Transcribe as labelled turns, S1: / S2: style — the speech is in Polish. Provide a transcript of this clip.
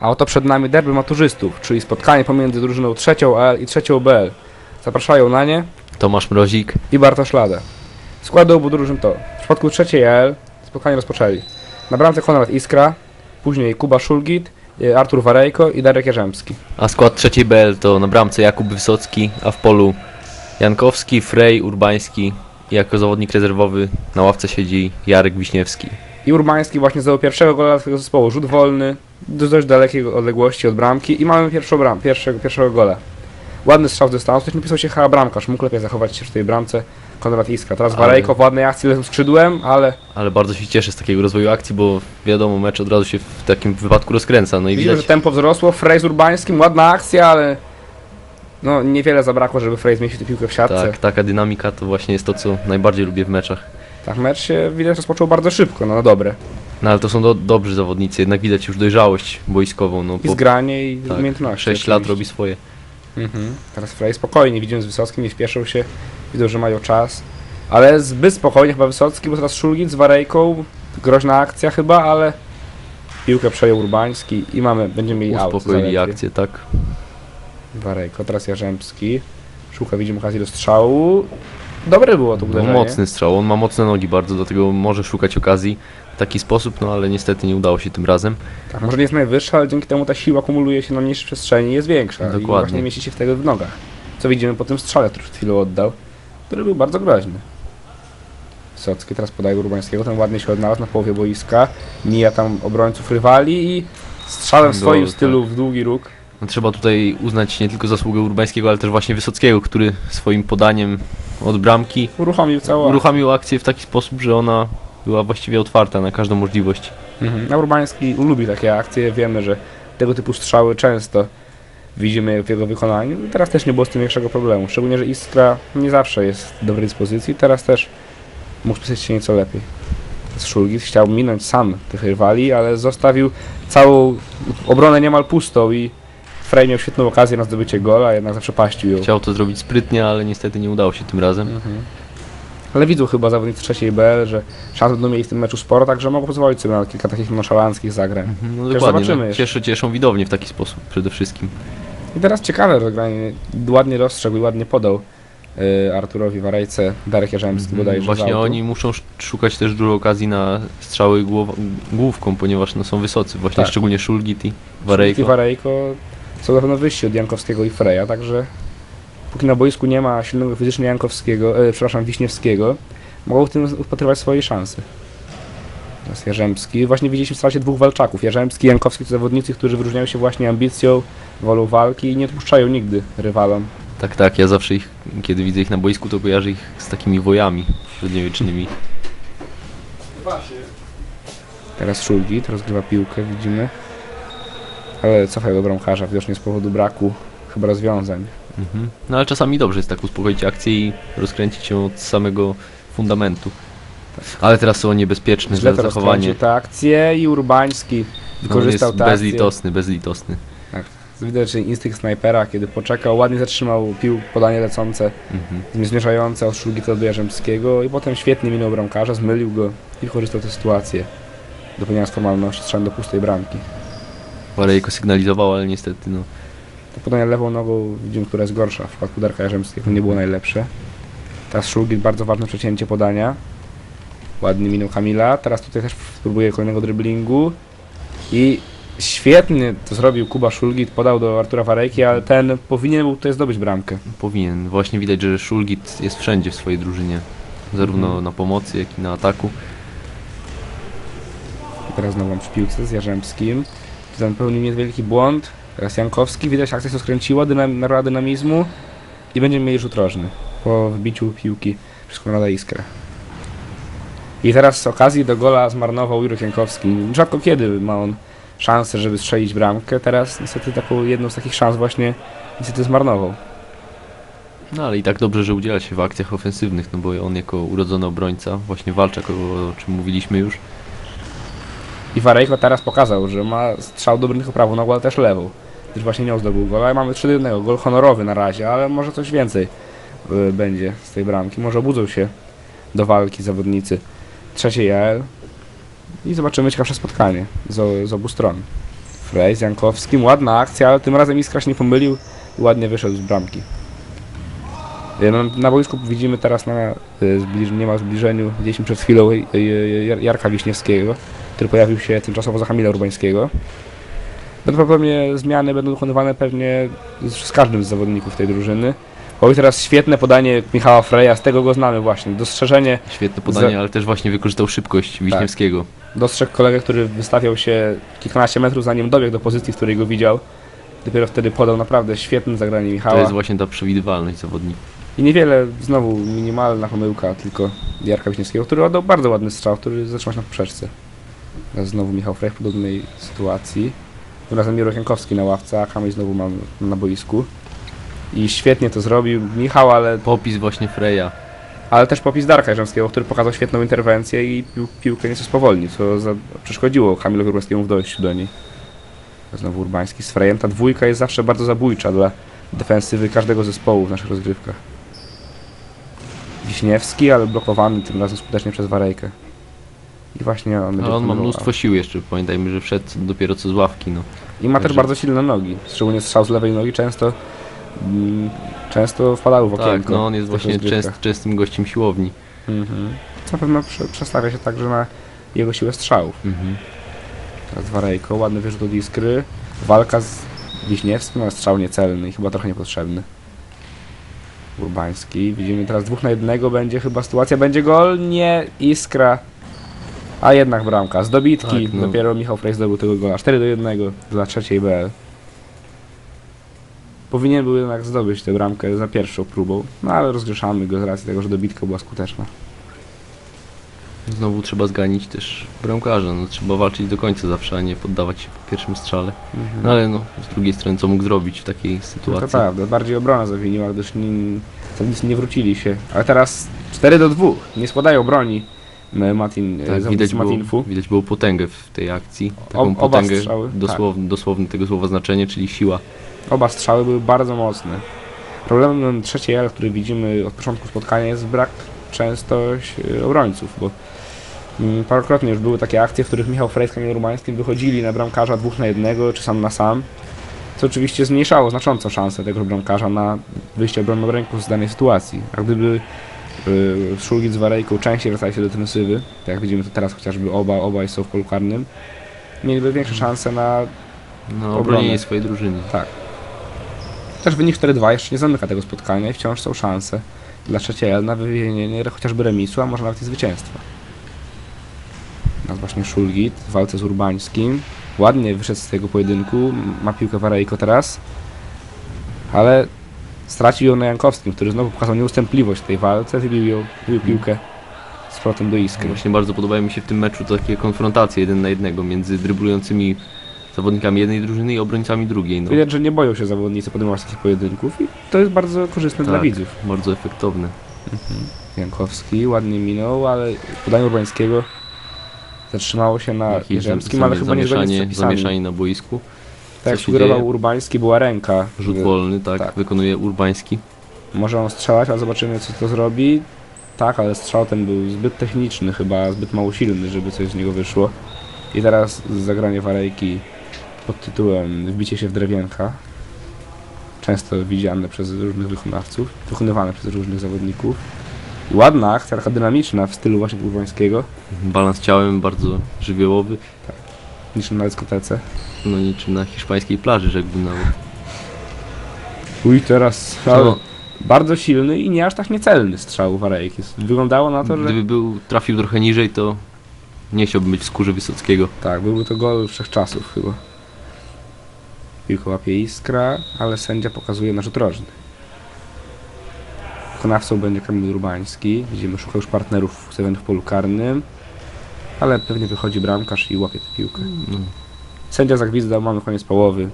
S1: A oto przed nami derby maturzystów, czyli spotkanie pomiędzy drużyną trzecią AL i trzecią BL. Zapraszają na nie
S2: Tomasz Mrozik,
S1: i Bartosz Lada. Składy obu drużyn to w przypadku trzeciej AL spotkanie rozpoczęli. Na bramce Konrad Iskra, później Kuba Szulgit, e, Artur Warejko i Darek Jarzębski.
S2: a skład trzeciej BL to na bramce Jakub Wysocki, a w polu Jankowski, Frej, Urbański i jako zawodnik rezerwowy na ławce siedzi Jarek Wiśniewski.
S1: I Urbański właśnie zdobył pierwszego gola swojego zespołu. Rzut wolny, dość dalekiej odległości od bramki i mamy pierwszą bram, pierwszego, pierwszego gola. Ładny strzał z dystansu, ktoś napisał się chyba bramkarz, mógł lepiej zachować się w tej bramce Konrad Iskra. Teraz
S2: Ale-
S1: Warejko w ładnej akcji lewym skrzydłem, ale
S2: Ale bardzo się cieszę z takiego rozwoju akcji, bo wiadomo, mecz od razu się w takim wypadku rozkręca. No i
S1: widzimy, że
S2: widać,
S1: tempo wzrosło. Frej z Urbańskim, ładna akcja, ale no niewiele zabrakło, żeby Frej zmieścił tę piłkę w siatce.
S2: tak, taka dynamika to właśnie jest to, co najbardziej lubię w meczach.
S1: Tak, mecz się widać rozpoczął bardzo szybko, no, no dobre.
S2: No ale to są do, dobrzy zawodnicy, jednak widać już dojrzałość boiskową. No,
S1: I zgranie i
S2: tak,
S1: umiejętności.
S2: 6 lat robi swoje.
S1: Mhm. Teraz Frej spokojnie, widzimy z Wysockim, nie śpieszą się, widzą, że mają czas. Ale zbyt spokojnie chyba Wysocki, bo teraz Szulgit z Warejką, groźna akcja chyba, ale piłkę przejął Urbański i mamy, będziemy mieli aut
S2: Uspokoili
S1: zaledwie.
S2: akcję, tak.
S1: Warejko, teraz Jarzębski. Szuka, widzimy okazji do strzału. Dobre było to
S2: No,
S1: uderzenie.
S2: mocny strzał, on ma mocne nogi bardzo, dlatego może szukać okazji w taki sposób, no ale niestety nie udało się tym razem.
S1: Tak, może nie jest najwyższa, ale dzięki temu ta siła kumuluje się na mniejszej przestrzeni i jest większa. I
S2: Dokładnie.
S1: właśnie mieści się wtedy w nogach. Co widzimy po tym strzale, który przed chwilą oddał, który był bardzo groźny. Wysocki teraz podaje Urbańskiego, ten ładnie się odnalazł na połowie boiska, mija tam obrońców rywali i strzałem w
S2: Gol,
S1: swoim
S2: tak.
S1: stylu w długi róg.
S2: No, trzeba tutaj uznać nie tylko zasługę Urbańskiego, ale też właśnie Wysockiego, który swoim podaniem od bramki
S1: Uruchomił całą
S2: uruchomił akcję w taki sposób, że ona była właściwie otwarta na każdą możliwość.
S1: Mhm. A Urbański lubi takie akcje, wiemy, że tego typu strzały często widzimy w jego wykonaniu. Teraz też nie było z tym większego problemu. Szczególnie, że Iskra nie zawsze jest w dobrej dyspozycji. Teraz też mógł spisać się nieco lepiej. Z Szulgis chciał minąć sam tych rywali, ale zostawił całą obronę niemal pustą i Frey miał świetną okazję na zdobycie gola, jednak zaprzepaścił ją.
S2: Chciał to zrobić sprytnie, ale niestety nie udało się tym razem.
S1: Mhm. Ale widzą chyba zawodnicy trzeciej BL, że szans będą mieli w tym meczu sporo, także mogą pozwolić sobie na kilka takich nonszalanckich zagrań.
S2: No
S1: Też
S2: dokładnie,
S1: zobaczymy
S2: no,
S1: jeszcze.
S2: cieszy, cieszą widownię w taki sposób przede wszystkim.
S1: I teraz ciekawe rozegranie. Ładnie rozstrzegł i ładnie podał y, Arturowi Warejce, Darek Jarzębski bodajże
S2: Mhm. Właśnie
S1: autu.
S2: oni muszą sz- szukać też dużo okazji na strzały głow główką, ponieważ no, są wysocy, właśnie
S1: Tak.
S2: szczególnie Szulgit i
S1: I
S2: Warejko.
S1: Są na pewno wyżsi od Jankowskiego i Freja, także póki na boisku nie ma silnego fizycznie Jankowskiego, e, przepraszam, Wiśniewskiego, mogą w tym upatrywać swojej szansy. Teraz Jarzębski. Właśnie widzieliśmy w starcie dwóch walczaków. Jarzębski i Jankowski to zawodnicy, którzy wyróżniają się właśnie ambicją, wolą walki i nie odpuszczają nigdy rywalom.
S2: Tak, tak, ja zawsze ich, kiedy widzę ich na boisku, to kojarzę ich z takimi wojami średniowiecznymi.
S1: Teraz Szulgit rozgrywa piłkę, widzimy. Ale cofają do bramkarza, widocznie z powodu braku chyba rozwiązań.
S2: Mhm. No ale czasami dobrze jest tak uspokoić akcję i rozkręcić ją od samego fundamentu. Ale teraz są niebezpieczne
S1: Źle to
S2: zachowanie.
S1: tę akcję i Urbański
S2: No,
S1: wykorzystał
S2: jest
S1: tę akcję.
S2: bezlitosny, bezlitosny.
S1: Widać, że instynkt snajpera, kiedy poczekał, ładnie zatrzymał pił, podanie lecące,
S2: Mhm.
S1: zmierzające od Szulgita do Jarzębskiego i potem świetnie minął bramkarza, zmylił go i wykorzystał tę sytuację. Dopełniając formalności, strzałem do pustej bramki.
S2: Warejko sygnalizował, ale niestety no.
S1: To podanie lewą nogą widzimy, która jest gorsza. W przypadku Darka Jarzębskiego nie było najlepsze. Teraz Szulgit, bardzo ważne przecięcie podania. Ładnie minął Kamila. Teraz tutaj też spróbuje kolejnego driblingu. I świetnie to zrobił Kuba Szulgit, podał do Artura Warejki, ale ten powinien był tutaj zdobyć bramkę.
S2: Powinien. Właśnie widać, że Szulgit jest wszędzie w swojej drużynie. Zarówno
S1: Mhm.
S2: na pomocy, jak i na ataku.
S1: I teraz znowu przy piłce z Jarzębskim. Ten popełnił niewielki błąd. Teraz Jankowski, widać akcja się skręciła, dynam, nabrała dynamizmu i będziemy mieli rzut rożny po wbiciu piłki przez Konrada Iskrę. I teraz z okazji do gola zmarnował Jurek Jankowski. Rzadko kiedy ma on szansę, żeby strzelić bramkę. Teraz niestety taką jedną z takich szans właśnie niestety zmarnował.
S2: No ale i tak dobrze, że udziela się w akcjach ofensywnych, no bo on jako urodzony obrońca właśnie walczy, o czym mówiliśmy już.
S1: I Warejko teraz pokazał, że ma strzał dobry tylko prawą nogą, ale też lewą. Gdyż właśnie nie zdobył gola. I mamy 3 do 1. Gol honorowy na razie, ale może coś więcej y, będzie z tej bramki. Może obudzą się do walki zawodnicy trzeciej AL. I zobaczymy ciekawsze spotkanie z, z obu stron. Frej z Jankowskim, ładna akcja, ale tym razem Iskra się nie pomylił i ładnie wyszedł z bramki. Na boisku widzimy teraz na e, zbliż, niemal zbliżeniu, widzieliśmy przed chwilą Jar- Jarka Wiśniewskiego, który pojawił się tymczasowo za Kamila Urbańskiego. Prawdopodobnie zmiany będą dokonywane pewnie z, każdym z zawodników tej drużyny. Oj, teraz świetne podanie Michała Freja, z tego go znamy właśnie. Dostrzeżenie,
S2: Świetne podanie,
S1: Za-
S2: ale też właśnie wykorzystał szybkość Wiśniewskiego.
S1: dostrzegł kolegę, który wystawiał się kilkanaście metrów zanim dobiegł do pozycji, w której go widział. Dopiero wtedy podał naprawdę świetne zagranie
S2: To
S1: Michała.
S2: jest właśnie ta przewidywalność zawodnika.
S1: I niewiele, znowu minimalna pomyłka, tylko Jarka Wiśniewskiego, który oddał bardzo ładny strzał, który zatrzymał się na poprzeczce. Znowu Michał Frech w podobnej sytuacji. Tym razem Mirek Jankowski na ławce, a Kamil znowu mam na boisku. I świetnie to zrobił Michał, ale,
S2: Popis właśnie Freya.
S1: ale też popis Darka Jarzęskiego, który pokazał świetną interwencję i pił, piłkę nieco spowolnił, co za, przeszkodziło Kamilowi Urbańskiemu w dojściu do niej. Znowu Urbański z Frejem. Ta dwójka jest zawsze bardzo zabójcza dla defensywy każdego zespołu w naszych rozgrywkach. Wiśniewski, ale blokowany tym razem skutecznie przez Warejkę. I właśnie on
S2: Ale on ma mnóstwo sił jeszcze, pamiętajmy, że wszedł dopiero co z ławki, no.
S1: I ma też
S2: Także-
S1: bardzo silne nogi. Szczególnie strzał z lewej nogi często mm, często wpadały w okienko.
S2: Tak, no on jest właśnie częst, częstym gościem siłowni.
S1: Mhm. Co na pewno prze, przestawia się także na jego siłę strzałów.
S2: Mhm.
S1: Teraz Warejko, ładny wyrzut od Iskry. Walka z Wiśniewskim, ale strzał niecelny i chyba trochę niepotrzebny. Urbański. Widzimy teraz dwóch na jednego będzie chyba sytuacja. Będzie gol? Nie. Iskra. A jednak bramka. Z dobitki.
S2: Tak, no.
S1: Dopiero Michał Frey zdobył tego gola. 4 do 1 dla trzeciej BL. Powinien był jednak zdobyć tę bramkę za pierwszą próbą. No ale rozgrzeszamy go z racji tego, że dobitka była skuteczna.
S2: Znowu trzeba zganić też bramkarza, no trzeba walczyć do końca zawsze, a nie poddawać się po pierwszym strzale. No ale no, z drugiej strony co mógł zrobić w takiej
S1: No to
S2: sytuacji?
S1: prawda, bardziej obrona zawiniła, gdyż nie, zawodnicy nie wrócili się. Ale teraz 4 do 2. Nie składają broni m, Matin,
S2: Tak,
S1: tak,
S2: widać było,
S1: Matinfu.
S2: widać było potęgę w tej akcji. Taką
S1: oba
S2: potęgę,
S1: strzały, tak.
S2: dosłownie, dosłownie tego słowa znaczenie, czyli siła.
S1: Oba strzały były bardzo mocne. Problemem trzeciej L, który widzimy od początku spotkania jest brak częstość y, obrońców, bo mm, parokrotnie już były takie akcje, w których Michał Frey z Kamilem Rumańskim wychodzili na bramkarza dwóch na jednego, czy sam na sam, co oczywiście zmniejszało znacząco szansę tego bramkarza na wyjście obronną ręką z danej sytuacji. A gdyby y, Szulgit z Warejką częściej wracali się do defensywy, tak jak widzimy to teraz chociażby oba, obaj są w polu karnym, mieliby większe szanse na
S2: No, obronienie swojej drużyny.
S1: tak. Też wynik 4-2 jeszcze nie zamyka tego spotkania i wciąż są szanse dla trzeciej L na wywinienie chociażby remisu, a może nawet i zwycięstwa. Teraz właśnie Szulgit w walce z Urbańskim. Ładnie wyszedł z tego pojedynku, ma piłkę Warejko teraz, ale stracił ją na Jankowskim, który znowu pokazał nieustępliwość w tej walce, wybił ją, piłkę z powrotem do iskry.
S2: Właśnie bardzo podobają mi się w tym meczu takie konfrontacje jeden na jednego między dryblującymi zawodnikami jednej drużyny i obrońcami drugiej. No.
S1: Widać, że nie boją się zawodnicy podejmować takich pojedynków i to jest bardzo korzystne dla
S2: Tak.
S1: widzów.
S2: Bardzo efektowne.
S1: Jankowski ładnie minął, ale podanie Urbańskiego zatrzymało się na Jerzemskim, ale chyba nie zgodnie z
S2: zamieszanie na boisku.
S1: Tak jak sugerował? Urbański, była ręka.
S2: Rzut wolny, tak,
S1: tak.
S2: wykonuje Urbański.
S1: Może on strzelać, ale zobaczymy co to zrobi. Tak, ale strzał ten był zbyt techniczny chyba, zbyt mało silny, żeby coś z niego wyszło. I teraz zagranie Warejki pod tytułem Wbicie się w drewienka. Często widziane przez różnych wykonawców, wykonywane przez różnych zawodników. I ładna akcja, taka dynamiczna w stylu właśnie Urbańskiego,
S2: Balans ciałem bardzo żywiołowy.
S1: Niż na dyskotece.
S2: No niczym na hiszpańskiej plaży, rzekłbym nawet.
S1: Uj, teraz
S2: No,
S1: ale bardzo silny i nie aż tak niecelny strzał Warejki. Wyglądało na to, że
S2: gdyby był, trafił trochę niżej, to nie chciałbym być w skórze Wysockiego.
S1: tak, byłby to gol wszechczasów chyba. Piłkę łapie Iskra, ale sędzia pokazuje na rzut rożny. Wykonawcą będzie Kamil Urbański. Widzimy, szuka już partnerów w w polu karnym. Ale pewnie wychodzi bramkarz i łapie tę piłkę.
S2: No.
S1: Sędzia zagwizdał, mamy koniec połowy.